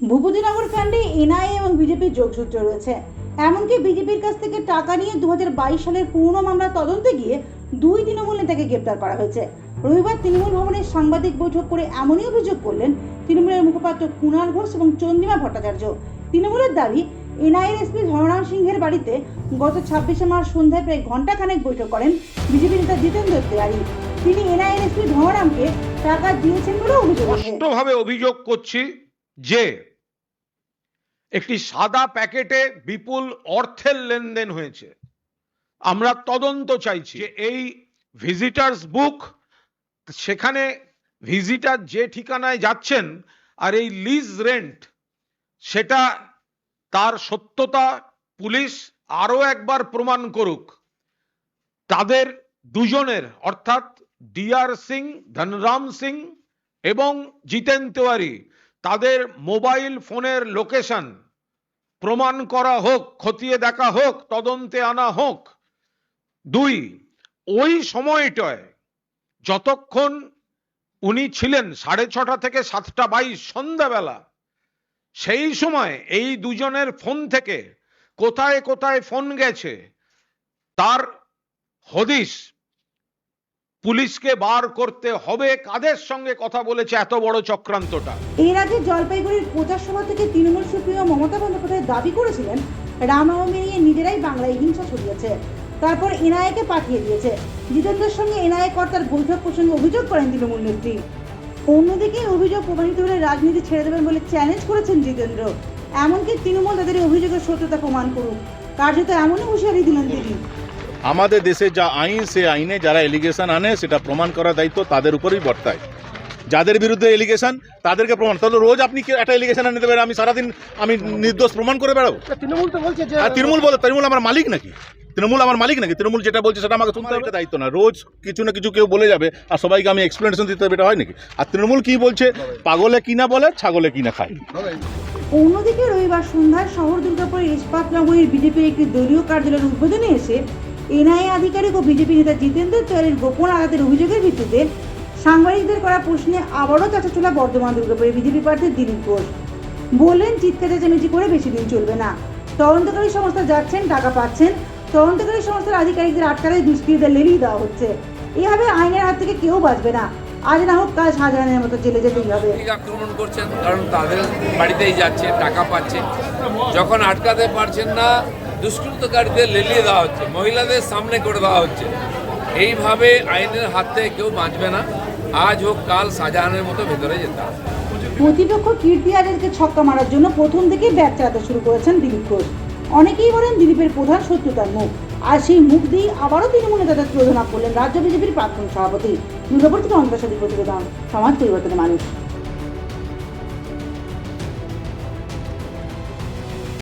ভূপতিনগর কাণ্ডে এনআইএ এবং বিজেপির যোগসূত্র রয়েছে। এমনকি বিজেপির কাছ থেকে টাকা নিয়ে দু সালের পুরনো মামলা তদন্তে গিয়ে দুই তৃণমূল নেতাকে গ্রেপ্তার করা হয়েছে। রবিবার তৃণমূল ভবনের সাংবাদিক বৈঠক করে এমনই অভিযোগ করলেন তৃণমূলের মুখপাত্র কুণাল ঘোষ এবং চন্দ্রিমা ভট্টাচার্য। তৃণমূলের দাবি, এনআইএর এসপি ধরণাম সিংহের বাড়িতে গত ছাব্বিশে মার্চ সন্ধ্যায় প্রায় ঘণ্টাখানেক বৈঠক করেন বিজেপি নেতা জিতেন্দ্র তিওয়ারি। তিনি এনআইএর এসপি ধরণামকে টাকা দিয়েছেন বলে অভিযোগ অভিযোগ করছি যে একটি সাদা প্যাকেটে বিপুল অর্থের লেনদেন হয়েছে। আমরা তদন্ত চাইছি যে এই ভিজিটার্স বুক সেখানে ভিজিটার যে ঠিকানায় যাচ্ছেন আর এই লিজ রেন্ট সেটা তার সত্যতা পুলিশ আরও একবার প্রমাণ করুক। তাদের দুজনের, অর্থাৎ ডিআর সিং, ধনরাম সিং এবং জিতেন তেওয়ারি তাদের মোবাইল ফোনের লোকেশন প্রমাণ করা হোক, খতিয়ে দেখা হোক, তদন্তে আনা হোক। দুই, ওই সময়টায় যতক্ষণ উনি ছিলেন, সাড়ে ছটা থেকে সাতটা বাইশ সন্ধ্যাবেলা, সেই সময় এই দুজনের ফোন থেকে কোথায় কোথায় ফোন গেছে, তার হদিশ পুলিশকে বার করতে হবে। কাদের সঙ্গে কথা বলেছে এত বড় চক্রান্তটা? এর আগে জলপাইগুড়ির প্রচার সভা থেকে তৃণমূল সুপ্রিমো মমতা বন্দ্যোপাধ্যায় দাবি করেছিলেন রামনবমী নিয়ে নিজেরাই বাংলায় হিংসা ছড়িয়েছে। তারপর এনআইএকে পাঠিয়ে দিয়েছে। জিতেন্দ্রের সঙ্গে এনআইএ কর্তার বৈঠক প্রসঙ্গে অভিযোগ করেন তৃণমূল নেত্রী। অন্যদিকে অভিযোগ প্রমাণিত হলে রাজনীতি ছেড়ে দেবেন বলে চ্যালেঞ্জ করেছেন জিতেন্দ্র। এমনকি তৃণমূল তাদের অভিযোগের সত্যতা প্রমাণ করুক। কার্যত এমনই হুঁশিয়ারি দিলেন তিনি। আমাদের দেশে যা আইন সে আইনে যারা এলিগেশন আনে সেটা প্রমাণ করার দায়িত্ব তাদের উপরেই বর্তায়। যাদের বিরুদ্ধে এলিগেশন তাদেরকে প্রমাণ তাহলে রোজ আপনি একটা এলিগেশন আনতে পারেন আমি সারাদিন আমি নির্দোষ প্রমাণ করে বেড়াবো? তৃণমূল তো বলছে তৃণমূল বলে তৃণমূল আমার মালিক নাকি? তৃণমূল আমার মালিক নাকি? তৃণমূল যেটা বলছে সেটা আমাকে শুনতে হবে। এটা দায়িত্ব না। রোজ কিছু না কিছু কেউ বলে যাবে আর সবাইকে আমি এক্সপ্লেনেশন দিতে হবে এটা হয় নাকি? আর তৃণমূল কি বলছে? পাগলে কিনা বলে ছাগলে কিনা খায়। অন্যদিকে রবিবার সন্ধ্যায় শহর দুর্গাপুরের ইস্পাত নগরীর বিজেপির একটি দলীয় কার্যালয়ের উদ্বোধনে এসে এনআইএ আধিকারিক ও বিজেপি নেতা জিতেন্দ্র তেওয়ারির গোপন আঘাতের অভিযোগের ভিত্তিতে সাংবাদিকদের করা প্রশ্নে আবারও চাচাচোলা বর্ধমান দুর্গাপুরের বিজেপি প্রার্থী দিলীপ ঘোষ। বললেন, চিৎকার চেঁচামেচি করে বেশি দিন চলবে না। তদন্তকারী সংস্থা যাচ্ছেন, টাকা পাচ্ছেন। তদন্তকারী সংস্থার আধিকারিকদের আটকালে দুষ্কৃতীদের লেলিয়ে দেওয়া হচ্ছে। এভাবে আইনের হাত থেকে কেউ বাঁচবে না। আজ না হোক, কাল শাহজাহানের মতো জেলে যেতেই হবে। আক্রমণ করছেন, কারণ তাদের বাড়িতেই যাচ্ছে, টাকা পাচ্ছে। যখন আটকাতে পারছেন না দুষ্কৃতকারীদের লেলিয়ে দেওয়া হচ্ছে, মহিলাদের সামনে করে দেওয়া হচ্ছে। এইভাবে আইনের হাত থেকে কেউ বাঁচবে না। আজ হোক, কাল শাহজাহানের মতো ভেতরে যেতে হবে। প্রতিপক্ষ কীর্তি আজাদকে ছক্কা মারার জন্য প্রথম থেকেই ব্যাট চালাতে শুরু করেছেন দিলীপ ঘোষ। অনেকেই বলেন দিলীপের প্রধান শত্রুতার মুখ। আর সেই মুখ দিয়েই আবারও তৃণমূলে তাদের তুলনা করলেন রাজ্য বিজেপির প্রাক্তন সভাপতি। দুর্গাপুর থেকে অন্তর্সাদী প্রতিবেদন, সমাজ পরিবর্তনের মানুষ।